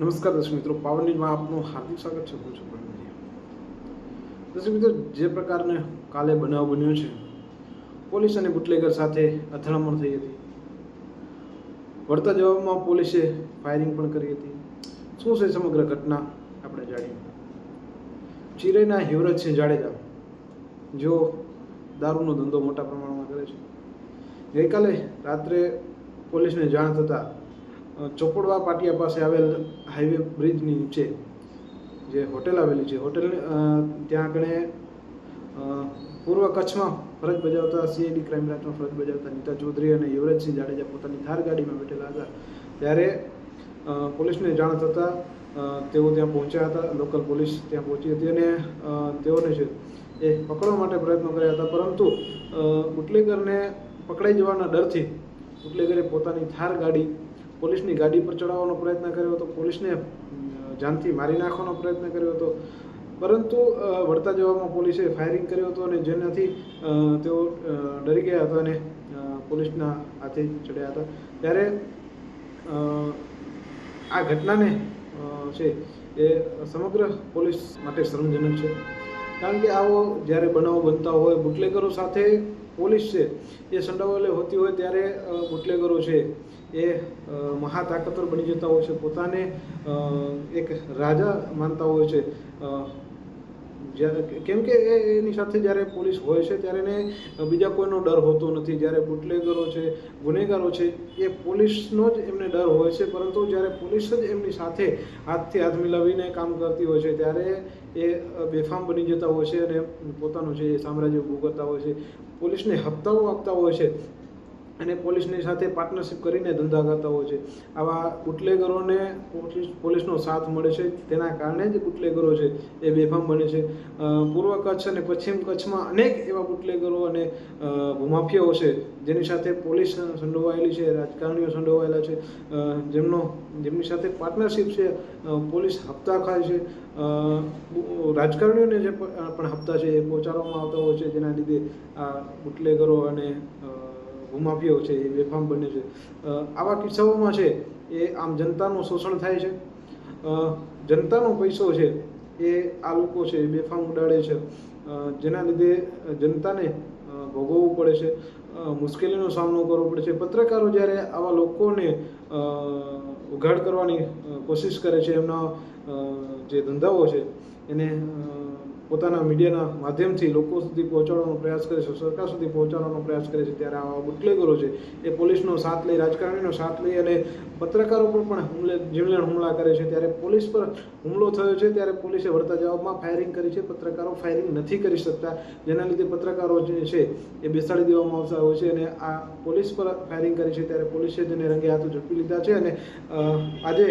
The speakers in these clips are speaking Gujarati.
નમસ્કાર દર્શક મિત્રો પાવર ન્યૂઝમાં આપનું હાર્દિક સ્વાગત છે. હું છું દર્શક મિત્રો, જે પ્રકારને કાલે બનાવ બન્યો છે, પોલીસ અને બુટલેગર સાથે અથડામણ થઈ હતી. વળતા જવાબમાં પોલીસે ફાયરિંગ પણ કરી હતી. શું છે સમગ્ર ઘટના, આપણે જાણીએ. ચિરેના હિવરજસિંહ જાડેજા, જેઓ દારૂનો ધંધો મોટા પ્રમાણમાં કરે છે. ગઈકાલે રાત્રે પોલીસને જાણ થતાં ચોપડવા પાટિયા પાસે આવેલ હાઈવે બ્રિજની નીચે જે હોટેલ આવેલી છે હોટેલ ત્યાં આગળ પૂર્વ કચ્છમાં ફરજ બજાવતા સીઆઈડી ક્રાઇમ બ્રાન્ચમાં ફરજ બજાવતા નીતા ચૌધરી અને યુવરાજસિંહ જાડેજા પોતાની થાર ગાડીમાં બેઠેલા હતા. ત્યારે પોલીસને જાણ થતાં તેઓ ત્યાં પહોંચ્યા હતા, લોકલ પોલીસ ત્યાં પહોંચી હતી અને તેઓને છે એ પકડવા માટે પ્રયત્નો કર્યા હતા, પરંતુ બુટલેગરને પકડાઈ જવાના ડરથી બુટલેગરે પોતાની થાર ગાડી પોલીસની ગાડી પર ચડાવવાનો પ્રયત્ન કર્યો હતો, પોલીસને જાનથી મારી નાખવાનો પ્રયત્ન કર્યો હતો. પરંતુ વળતા જવામાં પોલીસે ફાયરિંગ કર્યો હતો અને જેનાથી તેઓ ડરી ગયા હતા અને પોલીસના હાથે ચડ્યા હતા. ત્યારે આ ઘટનાને છે એ સમગ્ર પોલીસ માટે શરમજનક છે. કારણ કે આવો જ્યારે બનાવો બનતા હોય, બુટલેગરો સાથે પોલીસ છે, એ સંડોવાયેલી હોતી હોય ત્યારે બુટલેગરો છે, એ મહા તાકતવર બની જતા હોય છે. પોતાને એક રાજા માનતા હોય છે. જ્યારે કેમ કે એની સાથે જ્યારે પોલીસ હોય છે, ત્યારે એને બીજા કોઈનો ડર હોતો નથી. જ્યારે બુટલેગરો છે, ગુનેગારો છે, એ પોલીસનો જ એમને ડર હોય છે. પરંતુ જ્યારે પોલીસ જ એમની સાથે હાથથી હાથ મિલાવીને કામ કરતી હોય છે, ત્યારે એ બેફામ બની જતા હોય છે અને પોતાનું જે સામ્રાજ્ય ભોગવતા હોય છે, પોલીસને હપ્તાઓ આપતા હોય છે. અને પોલીસની સાથે પાર્ટનરશિપ કરીને ધંધા કરતા હોય છે. આવા બુટલેગરોને પોલીસ, પોલીસનો સાથ મળે છે. તેના કારણે જ બુટલેગરો છે એ બેફામ બને છે. પૂર્વ કચ્છ અને પશ્ચિમ કચ્છમાં અનેક એવા બુટલેગરો અને ભૂમાફિયાઓ છે. જેની સાથે પોલીસ સંડોવાયેલી છે, રાજકારણીઓ સંડોવાયેલા છે. જેમનો, જેમની સાથે પાર્ટનરશિપ છે પોલીસ હપ્તા ખાય છે. રાજકારણીઓને જે પણ હપ્તા છે એ પહોંચાડવામાં આવતા હોય છે. જેના લીધે આ બુટલેગરો અને અ, છે એ બેફામ બને છે. આવા કિસ્સાઓમાં છે એ આમ જનતાનું શોષણ થાય છે. જનતાનો પૈસો છે એ આ લોકો છે એ બેફામ ઉડાડે છે. જેના લીધે જનતાને ભોગવવું પડે છે. મુશ્કેલીનો સામનો કરવો પડે છે. પત્રકારો જ્યારે આવા લોકોને ઉઘાડ કરવાની કોશિશ કરે છે એમના જે ધંધાઓ છે એને પોતાના મીડિયાના માધ્યમથી લોકો સુધી પહોંચાડવાનો પ્રયાસ કરે છે, સરકાર સુધી પહોંચાડવાનો પ્રયાસ કરે છે, ત્યારે આવા બુટલેગરો છે, એ પોલીસનો સાથ લઈ, રાજકારણીનો સાથ લઈ અને પત્રકારો પર પણ હુમલે, જીવલેણ હુમલા કરે છે. ત્યારે પોલીસ પર હુમલો થયો છે, ત્યારે પોલીસે વળતા જવાબમાં ફાયરિંગ કરી છે. પત્રકારો ફાયરિંગ નથી કરી શકતા. જેના લીધે પત્રકારો જે છે, એ બેસાડી દેવામાં આવતા હોય છે અને આ પોલીસ પર ફાયરિંગ કરી છે. ત્યારે પોલીસે તેને રંગે હાથો ઝડપી લીધા છે અને આજે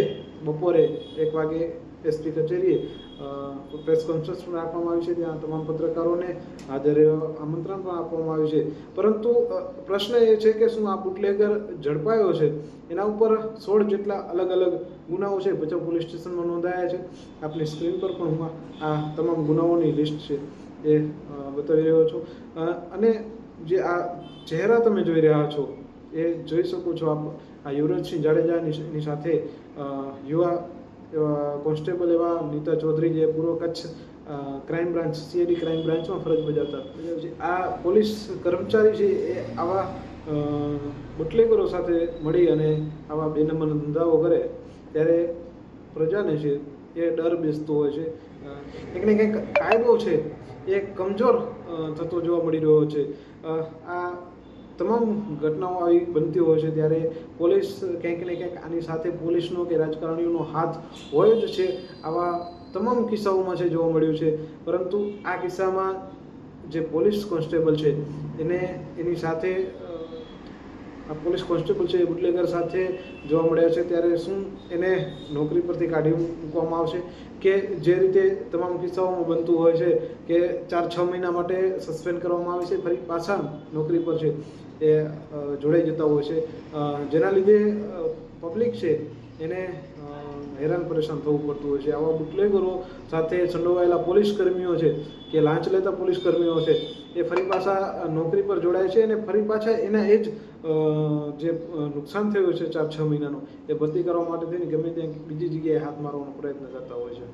બપોરે એક વાગે એસપી કચેરીએ પ્રેસ કોન્ફરન્સ પણ આપવામાં આવી છે, ત્યાં તમામ પત્રકારોને હાજર આમંત્રણ પણ આપવામાં આવ્યું છે. પરંતુ પ્રશ્ન એ છે કે શું આ બુટલેગર ઝડપાયો છે? એના ઉપર સોળ જેટલા અલગ અલગ ગુનાઓ છે. ભચાઉ પોલીસ સ્ટેશનમાં નોંધાયા છે. આપની સ્ક્રીન પર પણ હું આ તમામ ગુનાઓની લિસ્ટ છે એ બતાવી રહ્યો છું. અને જે આ ચહેરા તમે જોઈ રહ્યા છો એ જોઈ શકો છો આપ. આ યુવરાજસિંહ જાડેજાની સાથે યુવા એવા કોન્સ્ટેબલ એવા નીતા ચૌધરી જે પૂર્વ Kutch crime branch CID crime બ્રાન્ચમાં ફરજ બજાવતા છે. આ પોલીસ કર્મચારી છે એ આવા બુટલેગરો સાથે મળી અને આવા બે નંબરના ધંધાઓ કરે, ત્યારે પ્રજાને છે એ ડર બેસતો હોય છે કંઈક ને કંઈક કાયદો છે એ કમજોર થતો જોવા મળી રહ્યો છે આ તમામ ઘટનાઓ આવી બનતી હોય છે ત્યારે પોલીસ ક્યાંક ને ક્યાંક આની સાથે પોલીસનો કે રાજકારણીઓનો હાથ હોય જ છે. આવા તમામ કિસ્સાઓમાં છે જોવા મળ્યું છે. પરંતુ આ કિસ્સામાં જે પોલીસ કોન્સ્ટેબલ છે, એને એની સાથે પોલીસ કોન્સ્ટેબલ છે એ બુટલેગર સાથે જોવા મળ્યા છે. ત્યારે શું એને નોકરી પરથી કાઢી મૂકવામાં આવશે કે જે રીતે તમામ કિસ્સાઓમાં બનતું હોય છે કે ચાર છ મહિના માટે સસ્પેન્ડ કરવામાં આવે છે, ફરી પાછા નોકરી પર છે એ જોડાઈ જતા હોય છે. જેના લીધે પબ્લિક છે એને હેરાન પરેશાન થવું પડતું હોય છે. આવા બુટલેગરો સાથે સંડોવાયેલા પોલીસ કર્મીઓ છે કે લાંચ લેતા પોલીસ કર્મીઓ છે, એ ફરી પાછા નોકરી પર જોડાય છે અને ફરી પાછા એના એ જ જે નુકસાન થયું છે ચાર છ મહિનાનું, એ ભરતી કરવા માટે થઈને ગમે ત્યાં બીજી જગ્યાએ હાથ મારવાનો પ્રયત્ન કરતા હોય છે.